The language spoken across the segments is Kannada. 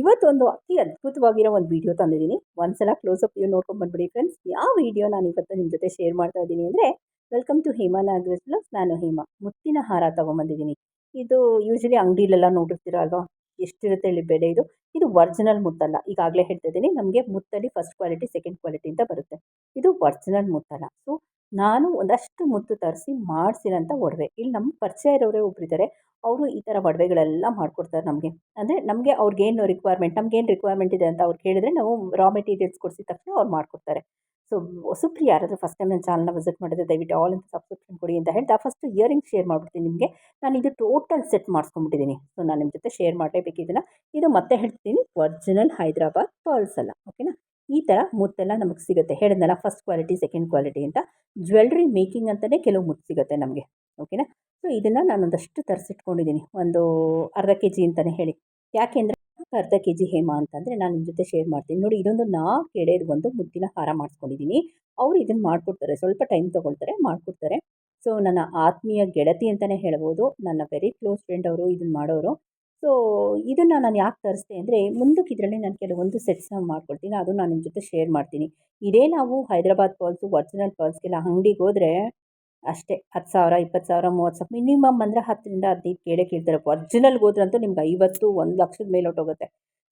ಇವತ್ತೊಂದು ಅತಿ ಅದ್ಭುತವಾಗಿರೋ ಒಂದು ವಿಡಿಯೋ ತಂದಿದ್ದೀನಿ. ಒಂದ್ಸಲ ಕ್ಲೋಸ್ ಅಪ್ ವ್ಯೂ ನೋಡ್ಕೊಂಡು ಬಂದ್ಬಿಡಿ ಫ್ರೆಂಡ್ಸ್ ಯಾವ ವಿಡಿಯೋ ನಾನು ಇವತ್ತು ನಿಮ್ಮ ಜೊತೆ ಶೇರ್ ಮಾಡ್ತಾ ಇದ್ದೀನಿ ಅಂದರೆ ವೆಲ್ಕಮ್ ಟು ಹೇಮಾ ನಾಗ್ರೆಸ್ ಬ್ಲಾಗ್ಸ್ ನಾನು ಹೇಮಾ. ಮುತ್ತಿನ ಹಾರ ತೊಗೊಂಬಂದಿದ್ದೀನಿ. ಇದು ಯೂಶಲಿ ಅಂಗಡಿಲೆಲ್ಲ ನೋಡಿರ್ತೀರ ಅಲ್ವಾ ಎಷ್ಟಿರುತ್ತೆ ಹೇಳಿ ಬೆಲೆ ಇದು. ಇದು ಒರ್ಜಿನಲ್ ಮುತ್ತಲ್ಲ. ಈಗಾಗಲೇ ಹೇಳ್ತಾ ಇದ್ದೀನಿ, ನಮಗೆ ಮುತ್ತಲ್ಲಿ ಫಸ್ಟ್ ಕ್ವಾಲಿಟಿ ಸೆಕೆಂಡ್ ಕ್ವಾಲಿಟಿ ಅಂತ ಬರುತ್ತೆ. ಇದು ಒರ್ಜಿನಲ್ ಮುತ್ತಲ್ಲ. ಸೊ ನಾನು ಒಂದಷ್ಟು ಮುತ್ತು ತರಿಸಿ ಮಾಡಿಸಿರೋಂಥ ಒಡವೆ. ಇಲ್ಲಿ ನಮ್ಮ ಪರಿಚಯ ಇರೋರೇ ಒಬ್ಬರಿದ್ದಾರೆ ಅವರು ಈ ಥರ ಒಡವೆಗಳೆಲ್ಲ ಮಾಡಿಕೊಡ್ತಾರೆ ನಮಗೆ. ಅಂದರೆ ನಮಗೆ ಅವ್ರಿಗೇನು ರಿಕ್ವೈರ್ಮೆಂಟ್ ನಮಗೇನು ರಿಕ್ವೈರ್ಮೆಂಟ್ ಇದೆ ಅಂತ ಅವ್ರು ಕೇಳಿದ್ರೆ ನಾವು ರಾ ಮೆಟೀರಿಯಲ್ಸ್ ಕೊಡಿಸಿದ ತಕ್ಷಣ ಅವ್ರು ಮಾಡಿಕೊಡ್ತಾರೆ. ಸೊ ಹೊಸಬ್ರು ಯಾರಾದರೂ ಫಸ್ಟ್ ಟೈಮ್ ನನ್ನ ಚಾನಲ್ನ ವಿಸಿಟ್ ಮಾಡಿದ್ರೆ ದಯವಿಟ್ಟು ಆಲ್ ಅಂತ ಸಬ್ಸ್ಕ್ರಿಪ್ಷನ್ ಕೊಡಿ ಅಂತ ಹೇಳ್ತಾ ಫಸ್ಟ್ ಇಯರಿಂಗ್ ಶೇರ್ ಮಾಡ್ಬಿಡ್ತೀನಿ ನಿಮಗೆ. ನಾನು ಇದು ಟೋಟಲ್ ಸೆಟ್ ಮಾಡಿಸ್ಕೊಂಡ್ಬಿಟ್ಟಿದ್ದೀನಿ ಸೊ ನಾನು ನಿಮ್ಮ ಜೊತೆ ಶೇರ್ ಮಾಡಲೇಬೇಕು ಇದು ಮತ್ತೆ ಹೇಳ್ತೀನಿ ಒರಿಜಿನಲ್ ಹೈದ್ರಾಬಾದ್ ಪರ್ಲ್ಸ್ ಅಲ್ಲ ಓಕೆನಾ ಈ ಥರ ಮುತ್ತೆಲ್ಲ ನಮಗೆ ಸಿಗುತ್ತೆ. ಹೇಳಿದ್ನಲ್ಲ ಫಸ್ಟ್ ಕ್ವಾಲಿಟಿ ಸೆಕೆಂಡ್ ಕ್ವಾಲಿಟಿ ಅಂತ. ಜ್ಯುವೆಲ್ರಿ ಮೇಕಿಂಗ್ ಅಂತಲೇ ಕೆಲವು ಮುತ್ತು ಸಿಗುತ್ತೆ ನಮಗೆ ಓಕೆನಾ ಸೊ ಇದನ್ನು ನಾನೊಂದಷ್ಟು ತರಿಸಿಟ್ಕೊಂಡಿದ್ದೀನಿ ಒಂದು ಅರ್ಧ ಕೆ ಜಿ ಅಂತಲೇ ಹೇಳಿ. ಯಾಕೆಂದರೆ ಅರ್ಧ ಕೆ ಜಿ ಹೇಮ ಅಂತಂದರೆ ನಾನು ನಿಮ್ಮ ಜೊತೆ ಶೇರ್ ಮಾಡ್ತೀನಿ. ನೋಡಿ, ಇದೊಂದು ನಾಲ್ಕು ಎಳೆದು ಒಂದು ಮುದ್ದಿನ ಹಾರ ಮಾಡಿಸ್ಕೊಂಡಿದ್ದೀನಿ ಅವರು ಇದನ್ನು ಮಾಡಿಕೊಡ್ತಾರೆ. ಸ್ವಲ್ಪ ಟೈಮ್ ತೊಗೊಳ್ತಾರೆ, ಮಾಡಿಕೊಡ್ತಾರೆ. ಸೊ ನನ್ನ ಆತ್ಮೀಯ ಗೆಳತಿ ಅಂತಲೇ ಹೇಳ್ಬೋದು. ನನ್ನ ವೆರಿ ಕ್ಲೋಸ್ ಫ್ರೆಂಡ್ ಅವರು ಇದನ್ನು ಮಾಡೋರು. ಸೊ ಇದನ್ನು ನಾನು ಯಾಕೆ ತರಿಸ್ದೆ ಅಂದರೆ ಮುಂದಕ್ಕೆ ಇದರಲ್ಲಿ ನಾನು ಕೆಲವೊಂದು ಸೆಟ್ಸ್ನ ಮಾಡ್ಕೊಳ್ತೀನಿ ಅದು ನಾನು ನಿಮ್ಮ ಜೊತೆ ಶೇರ್ ಮಾಡ್ತೀನಿ. ಇದೇ ನಾವು ಹೈದ್ರಾಬಾದ್ ಪರ್ಲ್ಸು ಒರ್ಜಿನಲ್ ಪರ್ಲ್ಸ್ಗೆಲ್ಲ ಅಂಗಡಿಗೆ ಹೋದರೆ ಅಷ್ಟೇ, ಹತ್ತು ಸಾವಿರ, ಇಪ್ಪತ್ತು ಸಾವಿರ, ಮೂವತ್ತು ಸಾವಿರ, ಮಿನಿಮಮ್ ಅಂದರೆ ಹತ್ತರಿಂದ ಹದಿನೈದು ಕೇಳೇ ಕೇಳ್ತಾರೆ ಒರ್ಜಿನಲ್ಗೆ ಹೋದ್ರಂತೂ ನಿಮ್ಗೆ ಐವತ್ತು, ಒಂದು ಲಕ್ಷದ ಮೇಲೆ ಹೊಟ್ಟೋಗುತ್ತೆ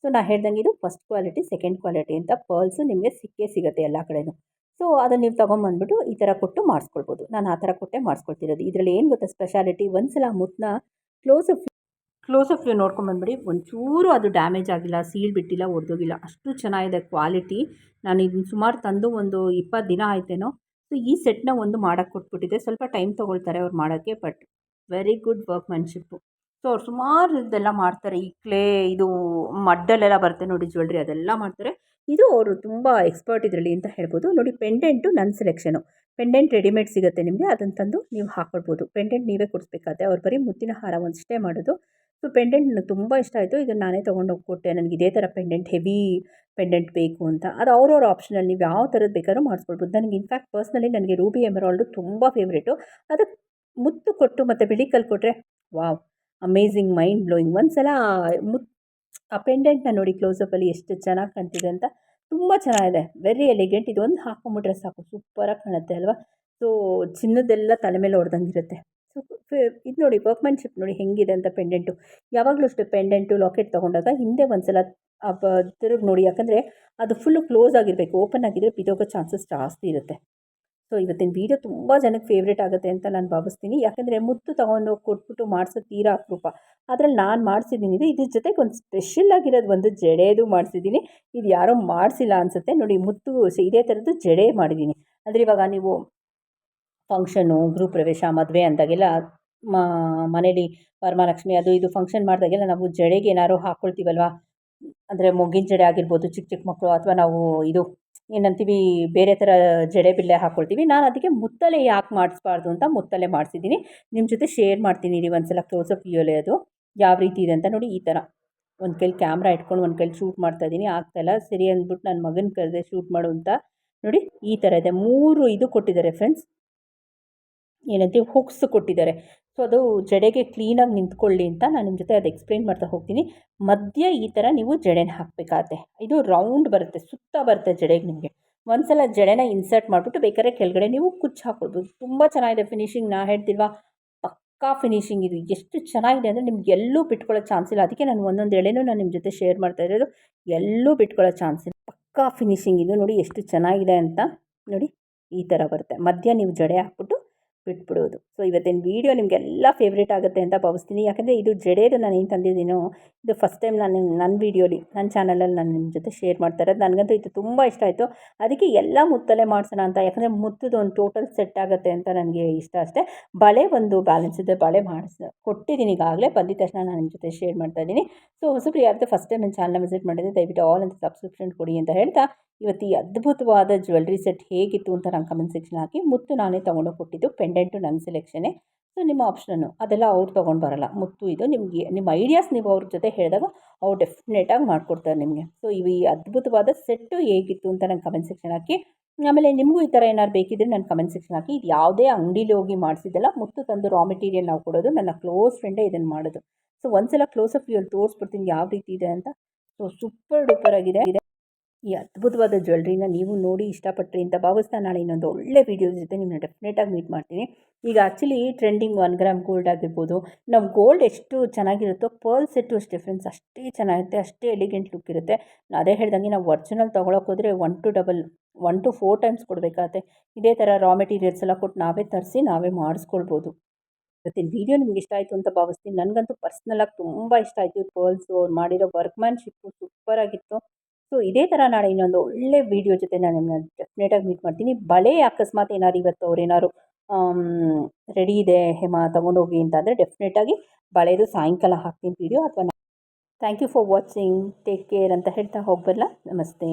ಸೊ ನಾನು ಹೇಳ್ದಂಗೆ ಇದು ಫಸ್ಟ್ ಕ್ವಾಲಿಟಿ ಸೆಕೆಂಡ್ ಕ್ವಾಲಿಟಿ ಅಂತ ಪರ್ಲ್ಸು ನಿಮಗೆ ಸಿಕ್ಕೇ ಸಿಗುತ್ತೆ ಎಲ್ಲ ಕಡೆಯೂ ಸೊ ಅದನ್ನು ನೀವು ತೊಗೊಂಬಂದ್ಬಿಟ್ಟು ಈ ಥರ ಕೊಟ್ಟು ಮಾಡಿಸ್ಕೊಳ್ಬೋದು. ನಾನು ಆ ಥರ ಕೊಟ್ಟೆ ಮಾಡಿಸ್ಕೊಳ್ತಿರೋದು. ಇದರಲ್ಲಿ ಏನು ಗೊತ್ತಾ ಸ್ಪೆಷಾಲಿಟಿ ಒಂದ್ಸಲ ಮುತ್ತನ್ನ close up close up view ನೋಡ್ಕೊಂಬಂದ್ಬಿಡಿ. ಒಂಚೂರು ಅದು ಡ್ಯಾಮೇಜ್ ಆಗಿಲ್ಲ ಸೀಲ್ ಬಿಟ್ಟಿಲ್ಲ, ಒಡೆದೋಗಿಲ್ಲ. ಅಷ್ಟು ಚೆನ್ನಾಗಿದೆ ಕ್ವಾಲಿಟಿ ನಾನು ಇದನ್ನು ಸುಮಾರು ತಂದು ಒಂದು ಇಪ್ಪತ್ತು ದಿನ ಆಯ್ತೇನೋ ಸೊ, ಈ ಸೆಟ್ನ ಒಂದು ಮಾಡೋಕ್ಕೆ ಕೊಟ್ಬಿಟ್ಟಿದೆ. ಸ್ವಲ್ಪ ಟೈಮ್ ತೊಗೊಳ್ತಾರೆ ಅವ್ರು ಮಾಡೋಕ್ಕೆ, but very good workmanship so, ಅವ್ರು ಸುಮಾರು ಇದೆಲ್ಲ ಮಾಡ್ತಾರೆ. ಈ ಕ್ಲೇ, ಇದು ಮಡ್ಡಲ್ಲೆಲ್ಲ ಬರುತ್ತೆ ನೋಡಿ ಜ್ಯುವೆಲ್ರಿ, ಅದೆಲ್ಲ ಮಾಡ್ತಾರೆ. ಇದು ಅವರು ತುಂಬ ಎಕ್ಸ್ಪರ್ಟ್ ಇದರಲ್ಲಿ ಅಂತ ಹೇಳ್ಬೋದು. ನೋಡಿ, ಪೆಂಡೆಂಟು ನನ್ನ ಸೆಲೆಕ್ಷನು. ಪೆಂಡೆಂಟ್ ರೆಡಿಮೇಡ್ ಸಿಗುತ್ತೆ ನಿಮಗೆ, ಅದನ್ನು ತಂದು ನೀವು ಹಾಕ್ಕೊಳ್ಬೋದು ಪೆಂಡೆಂಟ್ ನೀವೇ ಕೊಡಿಸ್ಬೇಕಾದ್ರೆ ಅವ್ರು ಬರೀ ಮುತ್ತಿನ ಹಾರ ಒಂದಷ್ಟೇ ಮಾಡೋದು. ಸೊ ಪೆಂಡೆಂಟ್ ನನಗೆ ತುಂಬ ಇಷ್ಟ ಆಯಿತು. ಇದನ್ನು ನಾನೇ ತೊಗೊಂಡೋಗಿ ಕೊಟ್ಟೆ ನನಗೆ ಇದೇ ಥರ ಪೆಂಡೆಂಟ್, ಹೆವಿ ಪೆಂಡೆಂಟ್ ಬೇಕು ಅಂತ. ಅದು ಅವ್ರವ್ರ ಆಪ್ಷನಲ್ಲಿ ನೀವು ಯಾವ ಥರದ್ದು ಬೇಕಾದ್ರೂ ಮಾಡಿಸ್ಕೊಳ್ಬೋದು. ನನಗೆ ಇನ್ಫ್ಯಾಕ್ಟ್ ಪರ್ಸ್ನಲಿ ನನಗೆ ರೂಬಿ ಎಮರಾಲ್ಡು ತುಂಬ ಫೇವ್ರೇಟು. ಅದಕ್ಕೆ ಮುತ್ತು ಕೊಟ್ಟು ಮತ್ತು ಬಿಳಿ ಕಲ್ಲು ಕೊಟ್ಟರೆ ವಾವ್, ಅಮೇಝಿಂಗ್, ಮೈಂಡ್ ಬ್ಲೋಯಿಂಗ್. ಒಂದು ಸಲ ಮುತ್ತು ಆ ಪೆಂಡೆಂಟ್ನ ನೋಡಿ ಕ್ಲೋಸಪ್ಪಲ್ಲಿ ಎಷ್ಟು ಚೆನ್ನಾಗಿ ಕಾಣ್ತಿದೆ ಅಂತ. ತುಂಬ ಚೆನ್ನಾಗಿದೆ. ವೆರಿ ಎಲಿಗೆಂಟ್ ಇದೊಂದು ಹಾಕೊಂಬಿಟ್ರೆ ಸಾಕು. ಸೂಪರಾಗಿ ಕಾಣುತ್ತೆ ಅಲ್ವಾ? ಸೊ ಚಿನ್ನದೆಲ್ಲ ತಲೆ ಮೇಲೆ ಹೊಡೆದಂಗಿರುತ್ತೆ ಸೊ ಇದು ನೋಡಿ ವರ್ಕ್ಮ್ಯಾನ್ಶಿಪ್ ನೋಡಿ ಹೆಂಗಿದೆ ಅಂತ ಪೆಂಡೆಂಟು ಯಾವಾಗಲೂ ಅಷ್ಟು ಪೆಂಡೆಂಟು ಲಾಕೆಟ್ ತೊಗೊಂಡಾಗ ಹಿಂದೆ ಒಂದು ಸಲ ತಿರುಗಿ ನೋಡಿ. ಯಾಕಂದರೆ ಅದು ಫುಲ್ಲು ಕ್ಲೋಸ್ ಆಗಿರಬೇಕು. ಓಪನ್ ಆಗಿದ್ರೆ ಬಿದೋಗೋ ಚಾನ್ಸಸ್ ಜಾಸ್ತಿ ಇರುತ್ತೆ. ಸೊ ಇವತ್ತಿನ ವೀಡಿಯೋ ತುಂಬ ಜನಕ್ಕೆ ಫೇವ್ರೇಟ್ ಆಗುತ್ತೆ ಅಂತ ನಾನು ಭಾವಿಸ್ತೀನಿ. ಯಾಕಂದರೆ ಮುತ್ತು ತೊಗೊಂಡು ಕೊಟ್ಬಿಟ್ಟು ಮಾಡಿಸೋ ತೀರಾ ಅಪರೂಪ. ಅದರಲ್ಲಿ ನಾನು ಮಾಡಿಸಿದ್ದೀನಿ. ಇದು ಇದ್ರ ಜೊತೆಗೆ ಒಂದು ಸ್ಪೆಷಲ್ ಆಗಿರೋದು ಒಂದು ಜಡೆದು ಮಾಡಿಸಿದ್ದೀನಿ. ಇದು ಯಾರೂ ಮಾಡಿಸಿಲ್ಲ ಅನಿಸುತ್ತೆ. ನೋಡಿ ಮುತ್ತು, ಇದೇ ಥರದ್ದು ಜಡೆ ಮಾಡಿದ್ದೀನಿ. ಅಂದರೆ ಇವಾಗ ನೀವು ಫಂಕ್ಷನು ಗೃಹ ಪ್ರವೇಶ, ಮದುವೆ ಅಂದಾಗೆಲ್ಲ ಮನೇಲಿ ವರಮಹಾಲಕ್ಷ್ಮಿ ಅದು ಇದು ಫಂಕ್ಷನ್ ಮಾಡಿದಾಗೆಲ್ಲ ನಾವು ಜಡೆಗೆ ಏನಾದ್ರು ಹಾಕ್ಕೊಳ್ತೀವಲ್ವ ಅಂದರೆ ಮೊಗ್ಗಿನ ಜಡೆ ಆಗಿರ್ಬೋದು ಚಿಕ್ಕ ಚಿಕ್ಕ ಮಕ್ಕಳು ಅಥವಾ ನಾವು ಇದು ಏನಂತೀವಿ, ಬೇರೆ ಥರ ಜಡೆ ಬಿಲ್ಲೆ ಹಾಕ್ಕೊಳ್ತೀವಿ ನಾನು ಅದಕ್ಕೆ ಮುತ್ತಲೆ ಯಾಕೆ ಮಾಡಿಸ್ಬಾರ್ದು ಅಂತ ಮುತ್ತಲೆ ಮಾಡಿಸಿದ್ದೀನಿ. ನಿಮ್ಮ ಜೊತೆ ಶೇರ್ ಮಾಡ್ತೀನಿ ರೀ ಒಂದು ಸಲ ಕ್ಲೋಸಪ್ ವ್ಯೂಲೇ ಅದು. ಯಾವ ರೀತಿ ಇದೆ ಅಂತ ನೋಡಿ ಈ ಥರ. ಒಂದು ಕೈಲಿ ಕ್ಯಾಮ್ರಾ ಇಟ್ಕೊಂಡು ಒಂದು ಕೈಲಿ ಶೂಟ್ ಮಾಡ್ತಾಯಿದ್ದೀನಿ ಆಗ್ತಾಯಿಲ್ಲ ಸರಿ ಅಂದ್ಬಿಟ್ಟು ನನ್ನ ಮಗನ ಕರೆದೆ ಶೂಟ್ ಮಾಡು ಅಂತ ನೋಡಿ ಈ ಥರ ಇದೆ. ಮೂರು ಇದು ಕೊಟ್ಟಿದ್ದಾರೆ ಫ್ರೆಂಡ್ಸ್ ಏನಂತೀವಿ ಹುಕ್ಸ್ ಕೊಟ್ಟಿದ್ದಾರೆ. ಸೊ ಅದು ಜಡೆಗೆ ಕ್ಲೀನಾಗಿ ನಿಂತ್ಕೊಳ್ಳಿ ಅಂತ ನಾನು ನಿಮ್ಮ ಜೊತೆ ಅದು ಎಕ್ಸ್ಪ್ಲೈನ್ ಮಾಡ್ತಾ ಹೋಗ್ತೀನಿ. ಮಧ್ಯ ಈ ಥರ ನೀವು ಜಡೆನ ಹಾಕಬೇಕಾಗತ್ತೆ ಇದು ರೌಂಡ್ ಬರುತ್ತೆ, ಸುತ್ತ ಬರುತ್ತೆ ಜಡೆಗೆ ನಿಮಗೆ. ಒಂದು ಸಲ ಜಡೆನ ಇನ್ಸರ್ಟ್ ಮಾಡಿಬಿಟ್ಟು ಬೇಕಾದ್ರೆ ಕೆಳಗಡೆ ನೀವು ಕುಚ್ಚು ಹಾಕ್ಕೊಳ್ಬೋದು ತುಂಬ ಚೆನ್ನಾಗಿದೆ ಫಿನಿಶಿಂಗ್ ನಾ ಹೇಳ್ತಿಲ್ವಾ? ಪಕ್ಕಾ ಫಿನಿಶಿಂಗ್ ಇದು. ಎಷ್ಟು ಚೆನ್ನಾಗಿದೆ ಅಂದರೆ ನಿಮ್ಗೆ ಎಲ್ಲೂ ಬಿಟ್ಕೊಳ್ಳೋ ಚಾನ್ಸ್ ಇಲ್ಲ. ಅದಕ್ಕೆ ನಾನು ಒಂದೊಂದು ಎಳೆನೂ ನಾನು ನಿಮ್ಮ ಜೊತೆ ಶೇರ್ ಮಾಡ್ತಾ ಇರೋದು. ಎಲ್ಲೂ ಬಿಟ್ಕೊಳ್ಳೋ ಚಾನ್ಸ್ ಇಲ್ಲ. ಪಕ್ಕಾ ಫಿನಿಶಿಂಗ್ ಇದು ನೋಡಿ ಎಷ್ಟು ಚೆನ್ನಾಗಿದೆ ಅಂತ ನೋಡಿ ಈ ಥರ ಬರುತ್ತೆ. ಮಧ್ಯ ನೀವು ಜಡೆ ಹಾಕ್ಬಿಟ್ಟು ಬಿಟ್ಬಿಡೋದು. ಸೊ ಇವತ್ತಿನ ವೀಡಿಯೋ ನಿಮಗೆಲ್ಲ ಫೇವ್ರೇಟ್ ಆಗುತ್ತೆ ಅಂತ ಭಾವಿಸ್ತೀನಿ. ಯಾಕಂದರೆ ಇದು ಜಡೇದು ನಾನು ಏನು ತಂದಿದ್ದೀನೋ, ಇದು ಫಸ್ಟ್ ಟೈಮ್ ನಾನು ನನ್ನ ವೀಡಿಯೋಲಿ ನನ್ನ ಚಾನಲಲ್ಲಿ ನಾನು ನಿಮ್ಮ ಜೊತೆ ಶೇರ್ ಮಾಡ್ತಾ ಇರೋದು ನನಗಂತೂ ಇದು ತುಂಬ ಇಷ್ಟ ಆಯಿತು. ಅದಕ್ಕೆ ಎಲ್ಲ ಮುತ್ತಲ್ಲೇ ಮಾಡಿಸೋಣ ಅಂತ, ಯಾಕಂದರೆ ಮುತ್ತದು ಒಂದು ಟೋಟಲ್ ಸೆಟ್ ಆಗುತ್ತೆ ಅಂತ ನನಗೆ ಇಷ್ಟ ಅಷ್ಟೇ. ಬಳೆ ಒಂದು ಬ್ಯಾಲೆನ್ಸ್ ಇದೆ, ಬಳೆ ಮಾಡಿಸ್, ಕೊಟ್ಟಿದ್ದೀನಿ ಈಗಾಗಲೇ. ಬಂದಿದ್ದ ತಕ್ಷಣ ನಾನು ನಿಮ್ಮ ಜೊತೆ ಶೇರ್ ಮಾಡ್ತಾ ಇದ್ದೀನಿ. ಸೊ ಹೊಸಬ್ರು ಯಾರ್ದು ಫಸ್ಟ್ ಟೈಮ್ ನನ್ನ ಚಾನಲ್ ವಿಸಿಟ್ ಮಾಡಿದರೆ ದಯವಿಟ್ಟು ಆಲ್ ಅಂತ ಸಬ್ಸ್ಕ್ರಿಪ್ಷನ್ ಕೊಡಿ ಅಂತ ಹೇಳ್ತಾ, ಇವತ್ತು ಈ ಅದ್ಭುತವಾದ ಜ್ಯುವೆಲ್ರಿ ಸೆಟ್ ಹೇಗಿತ್ತು ಅಂತ ನಾನು ಕಮೆಂಟ್ ಸೆಕ್ಷನ್ ಹಾಕಿ, ಮುತ್ತು ನಾನೇ ತೊಗೊಂಡು ಕೊಟ್ಟಿದ್ದು ಪೆಂಡೆಂಟು ನನ್ನ ಸೆಲೆಕ್ಷನೇ ಸೊ ನಿಮ್ಮ ಆಪ್ಷನ್ನು ಅದೆಲ್ಲ ಅವ್ರು ತೊಗೊಂಡು ಬರೋಲ್ಲ. ಮುತ್ತು ಇದು ನಿಮಗೆ, ನಿಮ್ಮ ಐಡಿಯಾಸ್ ನೀವು ಅವ್ರ ಜೊತೆ ಹೇಳಿದಾಗ ಅವ್ರು ಡೆಫಿನೆಟಾಗಿ ಮಾಡಿಕೊಡ್ತಾರೆ ನಿಮಗೆ. ಸೊ ಇವು ಈ ಅದ್ಭುತವಾದ ಸೆಟ್ಟು ಹೇಗಿತ್ತು ಅಂತ ನಂಗೆ ಕಮೆಂಟ್ ಸೆಕ್ಷನ್ ಹಾಕಿ, ಆಮೇಲೆ ನಿಮಗೂ ಈ ಥರ ಏನಾದ್ರು ಬೇಕಿದ್ರೆ ನಾನು ಕಮೆಂಟ್ ಸೆಕ್ಷನ್ ಹಾಕಿ. ಇದು ಯಾವುದೇ ಅಂಗಡಿಲಿ ಹೋಗಿ ಮಾಡಿಸಿದ್ದಲ್ಲ, ಮುತ್ತು ತಂದು ರಾ ಮೆಟೀರಿಯಲ್ ನಾವು ಕೊಡೋದು, ನನ್ನ ಕ್ಲೋಸ್ ಫ್ರೆಂಡೇ ಇದನ್ನು ಮಾಡೋದು. ಸೊ ಒಂದ್ಸಲ ಕ್ಲೋಸ್ ಅಪ್ ಅಲ್ಲಿ ತೋರಿಸ್ಬಿಡ್ತೀನಿ ಯಾವ ರೀತಿ ಇದೆ ಅಂತ. ಸೊ ಸೂಪರ್ ಡೂಪರ್ ಆಗಿದೆ. ಈ ಅದ್ಭುತವಾದ ಜ್ಯುವೆಲ್ರಿನ ನೀವು ನೋಡಿ ಇಷ್ಟಪಟ್ಟರೆ ಅಂತ ಭಾವಿಸ್ತಾ ನಾಳೆ ಇನ್ನೊಂದು ಒಳ್ಳೆ ವೀಡಿಯೋ ಜೊತೆ ನಿಮ್ಮನ್ನ ಡೆಫಿನೆಟಾಗಿ ಮೀಟ್ ಮಾಡ್ತೀನಿ. ಈಗ actually trending one gram gold ಆಗಿರ್ಬೋದು ನಾವು ಗೋಲ್ಡ್ ಎಷ್ಟು ಚೆನ್ನಾಗಿರುತ್ತೋ ಪರ್ಲ್ ಸೆಟ್ಟು ಅಷ್ಟು ಡಿಫ್ರೆನ್ಸ್ ಅಷ್ಟೇ ಚೆನ್ನಾಗಿರುತ್ತೆ, ಅಷ್ಟೇ ಎಲಿಗೆಂಟ್ ಲುಕ್ ಇರುತ್ತೆ. ಅದೇ ಹೇಳ್ದಂಗೆ ನಾವು ಒರ್ಜಿನಲ್ ತೊಗೊಳಕ್ಕೆ ಹೋದರೆ one to double one to four times ಕೊಡಬೇಕಾಗತ್ತೆ. ಇದೇ ಥರ ರಾ ಮೆಟೀರಿಯಲ್ಸ್ ಎಲ್ಲ ಕೊಟ್ಟು ನಾವೇ ತರಿಸಿ ನಾವೇ ಮಾಡಿಸ್ಕೊಳ್ಬೋದು. ಇವತ್ತಿನ ವೀಡಿಯೋ ನಿಮ್ಗೆ ಇಷ್ಟ ಆಯಿತು ಅಂತ ಭಾವಿಸ್ತೀನಿ. ನನಗಂತೂ ಪರ್ಸ್ನಲಾಗಿ ತುಂಬ ಇಷ್ಟ ಆಯಿತು ಪರ್ಲ್ಸು ಅವ್ರು ಮಾಡಿರೋ ವರ್ಕ್ಮ್ಯಾನ್ಶಿಪ್ಪು ಸೂಪರಾಗಿತ್ತು ಸೊ ಇದೇ ಥರ ನಾಳೆ ಇನ್ನೊಂದು ಒಳ್ಳೆ ವಿಡಿಯೋ ಜೊತೆ ನಾನು ನಿಮ್ಮನ್ನ ಡೆಫಿನೆಟಾಗಿ ಮೀಟ್ ಮಾಡ್ತೀನಿ. ಬಳೆ ಅಕಸ್ಮಾತ್ ಏನಾದ್ರು ಇವತ್ತು ಅವ್ರು ಏನಾದ್ರು ರೆಡಿ ಇದೆ, ಹೇಮಾ ತೊಗೊಂಡೋಗಿ ಅಂತಂದರೆ ಡೆಫಿನೆಟಾಗಿ ಬಳೆದು ಸಾಯಂಕಾಲ ಹಾಕ್ತೀನಿ ವೀಡಿಯೋ ಅಥವಾ thank you for watching take care ಅಂತ ಹೇಳ್ತಾ ಹೋಗ್ಬಲ್ಲ ನಮಸ್ತೆ.